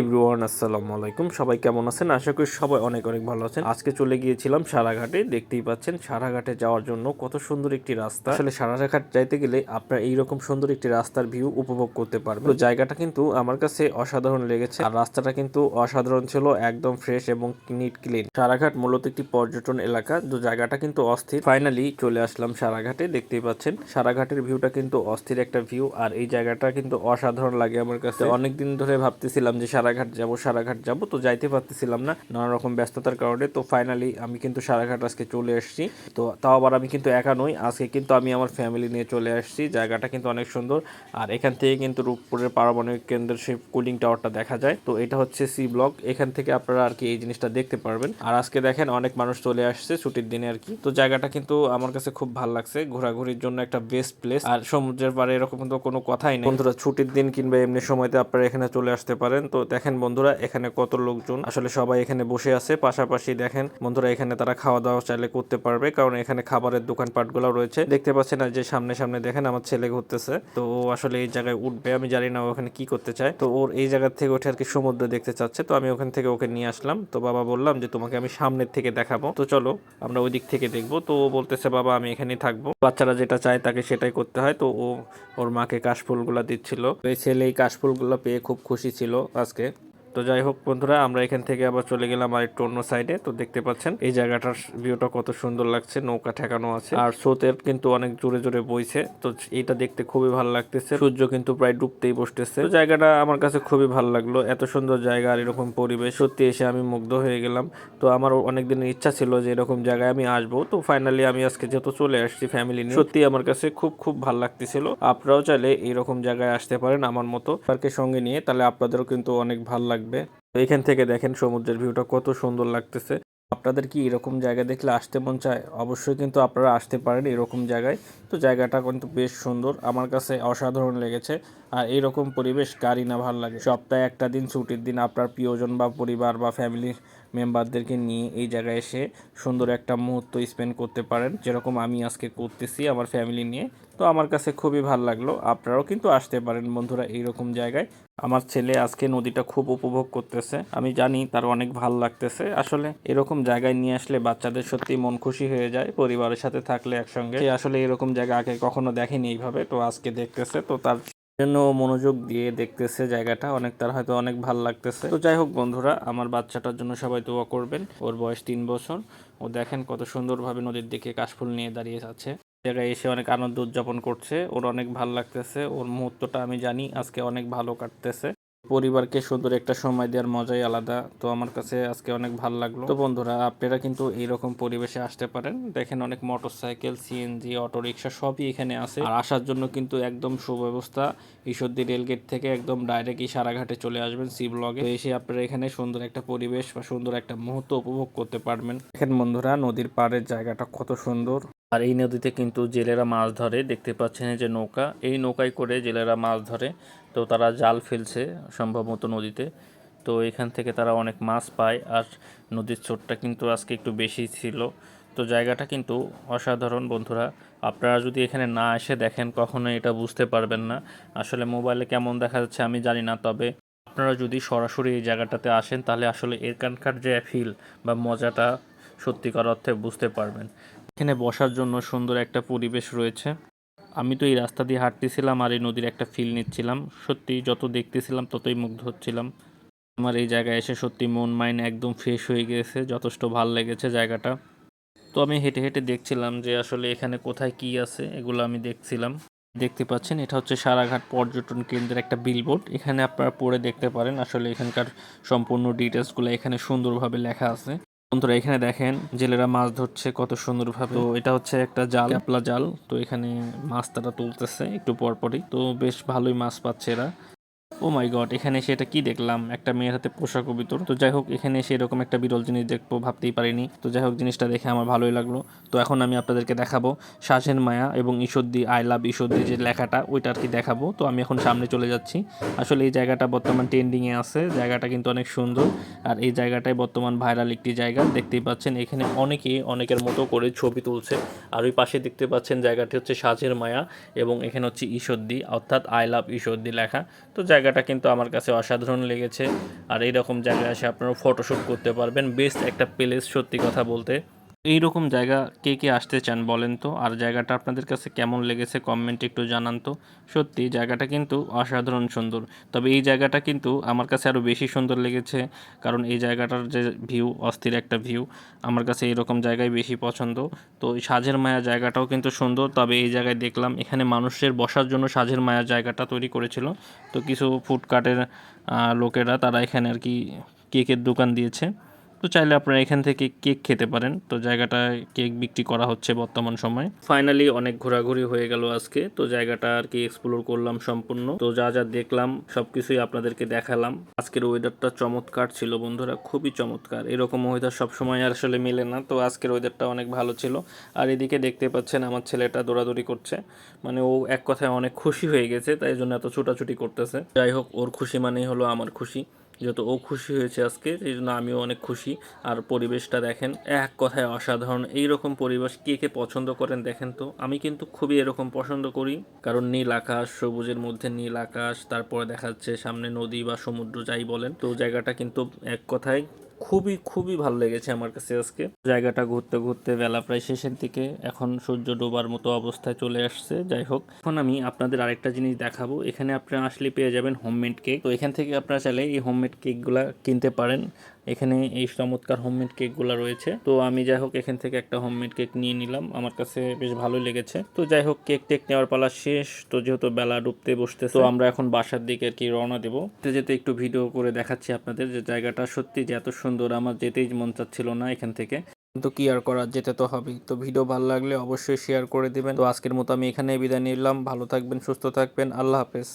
Everyone, আসসালামু আলাইকুম। সবাই কেমন আছেন? আশা করি সবাই অনেক অনেক ভালো আছেন। আজকে চলে গিয়েছিলাম সারাঘাটে। দেখতেই পাচ্ছেন, সারাঘাটে যাওয়ার জন্য কত সুন্দর একটি রাস্তা। আসলে সারাঘাট যাইতে গেলে আপনার এইরকম সুন্দর একটি রাস্তার ভিউ উপভোগ করতে পারবেন। তো জায়গাটা কিন্তু আমার কাছে অসাধারণ লেগেছে। আর রাস্তাটা কিন্তু অসাধারণ ছিল, একদম ফ্রেশ এবং নিট ক্লিন সারাঘাট মূলত একটি পর্যটন এলাকা। তো জায়গাটা কিন্তু অস্থির। ফাইনালি চলে আসলাম সারাঘাটে। দেখতেই পাচ্ছেন, সারাঘাটের ভিউটা কিন্তু অস্থির একটা ভিউ আর এই জায়গাটা কিন্তু অসাধারণ লাগে আমার কাছে। অনেকদিন ধরে ভাবতেছিলাম যে সারাঘাট যাব সারাঘাট যাব। তো যাইতে পারতেছিলাম না নানা রকম ব্যস্ততার কারণে। তো ফাইনালি আমি কিন্তু সারাঘাট আজকে চলে এসেছি তো তাও আবার আমি কিন্তু একা নই, আজকে কিন্তু আমি আমার ফ্যামিলি নিয়ে চলে আসছি। জায়গাটা কিন্তু অনেক সুন্দর। আর এখান থেকে কিন্তু রূপপুরের পারমাণবিক কেন্দ্রের সেই কুলিং টাওয়ারটা দেখা যায়। তো এটা হচ্ছে সি ব্লক এখান থেকে আপনারা আর কি এই জিনিসটা দেখতে পারবেন। আর আজকে দেখেন অনেক মানুষ চলে আসছে ছুটির দিনে আর কি। তো জায়গাটা কিন্তু আমার কাছে খুব ভালো লাগছে। ঘোরাঘুরির জন্য একটা বেস্ট প্লেস আর সমুদ্রের পাড়ে এরকম তো কোনো কথাই নেই। বন্ধুরা, ছুটির দিন কিংবা এমনি সময়তে আপনারা এখানে চলে আসতে পারেন। তো দেখেন বন্ধুরা, এখানে কত লোকজন আসলে সবাই এখানে বসে আছে। পাশাপাশি দেখেন বন্ধুরা, এখানে তারা খাওয়া দাওয়া চাইলে করতে পারবে, কারণ এখানে খাবারের দোকানপাটগুলো রয়েছে। দেখতে পাচ্ছেন না যে সামনে সামনে দেখেন আমার ছেলে ঘুরতেছে। তো ও আসলে এই জায়গায় উঠবে, আমি জানি না ওখানে কি করতে চায়। তো ওর এই জায়গা থেকে উঠে আর কি সমুদ্র দেখতে চাচ্ছে। তো আমি ওখান থেকে ওকে নিয়ে আসলাম। তো বাবা বললাম যে, তোমাকে আমি সামনের থেকে দেখাবো। তো চলো, আমরা ওই দিক থেকে দেখব। তো ও বলতেছে, বাবা, আমি এখানেই থাকব। বাচ্চারা যেটা চায় তাকে সেটাই করতে হয়। তো ও, ওর মাকে কাশফুলগুলা দিচ্ছিল। এই ছেলে এই কাশফুলগুলো পেয়ে খুব খুশি ছিল। আজকে Okay. তো যাই হোক বন্ধুরা, আমরা এখান থেকে আবার চলে গেলাম আর একটু অন্য সাইডে তো দেখতে পাচ্ছেন, এই জায়গাটার ভিউটা কত সুন্দর লাগছে, নৌকা ঠেকানো আছে। আর স্রোতের কিন্তু অনেক জোরে জোরে বইছে, তো এটা দেখতে খুবই ভালো লাগতেছে। সূর্য কিন্তু প্রায় ডুবতেই বসতেছে। জায়গাটা আমার কাছে খুবই ভালো লাগল, এত সুন্দর জায়গা আর এরকম পরিবেশ। সত্যি এসে আমি মুগ্ধ হয়ে গেলাম। তো আমার অনেক দিনের ইচ্ছা ছিল যে এরকম জায়গায় আমি আসব। তো ফাইনালি আমি আজকে যেহেতু চলে আসছি ফ্যামিলি নিয়ে, সত্যি আমার কাছে খুব খুব ভালো লাগতেছিল। আপনারাও চাইলে এরকম জায়গায় আসতে পারেন আমার মতো। পার্কের সঙ্গে নিয়ে, তাহলে আপনাদেরও কিন্তু অনেক ভালো লাগবে। তো এখান থেকে দেখেন সমুদ্রের ভিউটা কত সুন্দর লাগতেছে। আপনাদের কি এরকম জায়গা দেখলে আসতে মন চায়? অবশ্যই কিন্তু আপনারা আসতে পারেন এরকম জায়গায়। তো জায়গাটা কিন্তু বেশ সুন্দর, আমার কাছে অসাধারণ লেগেছে। আর এরকম পরিবেশ কারই না ভালো লাগে। সপ্তাহে একটা দিন, ছুটির দিন আপনার প্রিয়জন বা পরিবার বা ফ্যামিলি মেম্বারদেরকে নিয়ে এই জায়গায় এসে সুন্দর একটা মুহূর্ত স্পেন্ড করতে পারেন। যেরকম আমি আজকে করতেছি আমার ফ্যামিলি নিয়ে। তো আমার কাছে খুবই ভালো লাগল। আপনারাও কিন্তু আসতে পারেন বন্ধুরা এইরকম জায়গায়। আমার ছেলে আজকে নদীটা খুব উপভোগ করতেছে। আমি জানি তার অনেক ভালো লাগতেছে। আসলে এরকম জায়গায় নিয়ে আসলে বাচ্চাদের সত্যি মন খুশি হয়ে যায়। পরিবারের সাথে থাকলে একসঙ্গে। আসলে এরকম জায়গা আগে কখনো দেখেনি এইভাবে। তো আজকে দেখতেছে। তো তার জন্য মনোযোগ দিয়ে দেখতেছে জায়গাটা, অনেক তার হয়তো অনেক ভালো লাগতেছে। তো যাই হোক বন্ধুরা, আমার বাচ্চাটার জন্য সবাই দোয়া করবেন। ওর বয়স তিন বছর। ও দেখেন কত সুন্দরভাবে নদীর দিকে কাশফুল নিয়ে দাঁড়িয়ে আছে। জায়গায় এসে অনেক আনন্দ উদযাপন করছে। ওর অনেক ভালো লাগতেছে। ওর মুহূর্তটা আমি জানি আজকে অনেক ভালো কাটতেছে। পরিবারকে সুন্দর একটা সময় দেওয়ার মজাই আলাদা। তো আমার কাছে আজকে অনেক ভালো লাগল। তো বন্ধুরা, আপনারা কিন্তু এইরকম পরিবেশে আসতে পারেন। দেখেন অনেক মোটরসাইকেল, সিএনজি অটো রিক্সা সবই এখানে আছে। আর আসার জন্য কিন্তু একদম সুব্যবস্থা। ঈশ্বরদী রেলগেট থেকে একদম ডাইরেক্ট সারাঘাটে চলে আসবেন সি ব্লগে। এসে আপনারা এখানে সুন্দর একটা পরিবেশ বা সুন্দর একটা মুহূর্ত উপভোগ করতে পারবেন। দেখেন বন্ধুরা, নদীর পাড়ের জায়গাটা কত সুন্দর। আর এই নদীতে কিন্তু জেলেরা মাছ ধরে। দেখতে পাচ্ছেন যে নৌকা। এই নৌকায় করে জেলেরা মাছ ধরে। তো তারা জাল ফেলছে সম্ভবত নদীতে। তো এখান থেকে তারা অনেক মাছ পায়। আর নদীর চোটটা কিন্তু আজকে একটু বেশি ছিল। তো জায়গাটা কিন্তু অসাধারণ বন্ধুরা। আপনারা যদি এখানে না এসে দেখেন, কখনো এটা বুঝতে পারবেন না। আসলে মোবাইলে কেমন দেখা যাচ্ছে আমি জানি না, তবে আপনারা যদি সরাসরি এই জায়গাটাতে আসেন, তাহলে আসলে এখানকার যে ফিল বা মজাটা সত্যিকার অর্থে বুঝতে পারবেন। এখানে বসার জন্য সুন্দর একটা পরিবেশ রয়েছে। আমি তো এই রাস্তা দিয়ে হাঁটতেছিলাম আর এই নদীর একটা ফিল নিচ্ছিলাম। সত্যি যত দেখতেছিলাম ততই মুগ্ধ হচ্ছিলাম। আমার এই জায়গায় এসে সত্যি মন মাইন্ড একদম ফ্রেশ হয়ে গেছে, যথেষ্ট ভালো লেগেছে জায়গাটা। তো আমি হেঁটে হেঁটে দেখছিলাম যে আসলে এখানে কোথায় কি আছে, এগুলো আমি দেখছিলাম। দেখতে পাচ্ছেন, এটা হচ্ছে সারাঘাট পর্যটন কেন্দ্রের একটা বিলবোর্ড এখানে আপনারা পড়ে দেখতে পারেন, আসলে এখানকার সম্পূর্ণ ডিটেলসগুলো এখানে সুন্দরভাবে লেখা আছে। বন্ধুরা এখানে দেখেন, জেলেরা মাছ ধরছে কত সুন্দরভাবে। তো এটা হচ্ছে একটা জাল, ক্যাপলা জাল। তো এখানে মাছ তারা তুলতেছে একটু পরপরই। তো বেশ ভালোই মাছ পাচ্ছে এরা। ও মাই গড এখানে এসে এটা কি দেখলাম? একটা মেয়ের হাতে পোশাক ভিতর তো যাই হোক এখানে এসে এরকম একটা বিরল জিনিস দেখব, ভাবতেই পারিনি। তো যাই হোক জিনিসটা দেখে আমার ভালোই লাগল। তো এখন আমি আপনাদেরকে দেখাবো শাসেন মায়া এবং ঈশ্বরদি, আই লাভ ঈশ্বরদি যে লেখাটা, ওইটা আর কি দেখাবো। তো আমি এখন সামনে চলে যাচ্ছি। আসলে এই জায়গাটা বর্তমান ট্রেন্ডিংয়ে আছে। জায়গাটা কিন্তু অনেক সুন্দর। আর এই জায়গাটাই বর্তমান ভাইরাল একটি জায়গা। দেখতেই পাচ্ছেন, এখানে অনেকেই অনেকের মতো করে ছবি তুলছে। আর ওই পাশে দেখতে পাচ্ছেন, জায়গাটি হচ্ছে সাজের মায়া এবং এখানে হচ্ছে ঈশ্বরদি, অর্থাৎ আই লাভ ঈশ্বরদি লেখা। তো জায়গাটা জায়গাটা কিন্তু আমার কাছে অসাধারণ লেগেছে। আর এইরকম জায়গায় এসে আপনারা ফটোশ্যুট করতে পারবেন। বেস্ট একটা প্লেস সত্যি কথা বলতে। এইরকম জায়গা কে কে আসতে চান বলেন তো? আর জায়গাটা আপনাদের কাছে কেমন লেগেছে কমেন্টে একটু জানান তো। সত্যি, জায়গাটা কিন্তু অসাধারণ সুন্দর। তবে এই জায়গাটা কিন্তু আমার কাছে আরও বেশি সুন্দর লেগেছে, কারণ এই জায়গাটার যে ভিউ অস্থির একটা ভিউ আমার কাছে এরকম জায়গায় বেশি পছন্দ। তো এই সাজের মায়া জায়গাটাও কিন্তু সুন্দর, তবে এই জায়গায় দেখলাম এখানে মানুষের বসার জন্য সাজের মায়া জায়গাটা তৈরি করেছিল। তো কিছু ফুডকার্টের লোকেরা তারা এখানে আর কি কেকের দোকান দিয়েছে। তো চাইলে আপনারা এখান থেকে কেক খেতে পারেন। তো জায়গাটায় কেক বিক্রি করা হচ্ছে বর্তমান সময়। ফাইনালি অনেক ঘোরাঘুরি হয়ে গেল আজকে। তো জায়গাটা আর কি এক্সপ্লোর করলাম সম্পূর্ণ। তো যা যা দেখলাম, সবকিছুই আপনাদেরকে দেখালাম। আজকের ওয়েদারটা চমৎকার ছিল বন্ধুরা, খুবই চমৎকার। এরকম ওয়েদার সবসময় আসলে মেলে না। তো আজকের ওয়েদারটা অনেক ভালো ছিল। আর এদিকে দেখতে পাচ্ছেন, আমার ছেলেটা দৌড়াদৌড়ি করছে। মানে ও এক কথায় অনেক খুশি হয়ে গেছে, তাই জন্য এত ছোটাছুটি করতেছে। যাই হোক, ওর খুশি মানেই হলো আমার খুশি। যেহেতু ও খুশি হয়েছে আজকে, সেই জন্য আমিও অনেক খুশি। আর পরিবেশটা দেখেন, এক কথায় অসাধারণ। এই রকম পরিবেশ কে কে পছন্দ করেন দেখেন তো। আমি কিন্তু খুবই এরকম পছন্দ করি। কারণ নীল আকাশ, সবুজের মধ্যে নীল আকাশ, তারপরে দেখা যাচ্ছে সামনে নদী বা সমুদ্র, যাই বলেন। তো জায়গাটা কিন্তু এক কথায় খুবই খুবই ভালো লেগেছে আমার কাছে আজকে। জায়গাটা ঘুরতে ঘুরতে বেলা প্রায় শেষের দিকে। এখন সূর্য ডোবার মতো অবস্থায় চলে আসছে, যাই হোক। এখন আমি আপনাদের আরেকটা জিনিস দেখাবো। এখানে আপনারা আসলে পেয়ে যাবেন হোমমেড কেক তো এখান থেকে আপনারা চাইলে এই হোমমেড কেকগুলা কিনতে পারেন। এখানে এই চমৎকার হোমমেড কেকগুলো রয়েছে। তো আমি যাই হোক, এখান থেকে একটা হোমমেড কেক নিয়ে নিলাম। আমার কাছে বেশ ভালোই লেগেছে। তো যাই হোক কেক টেক নেওয়ার পালা শেষ। তো যেহেতু বেলা ডুবতে বসতে তো আমরা এখন বাসার দিকে আর কি রওনা দেবো। যেতে একটু ভিডিও করে দেখাচ্ছি আপনাদের যে জায়গাটা সত্যি যে এত সুন্দর। আমার যেতেই মন চাচ্ছিল না এখান থেকে। কিন্তু কি আর করার, যেতে তো হবেই। তো ভিডিও ভালো লাগলে অবশ্যই শেয়ার করে দিবেন। তো আজকের মতো আমি এখানে বিদায় নিলাম। ভালো থাকবেন, সুস্থ থাকবেন। আল্লাহ হাফেজ।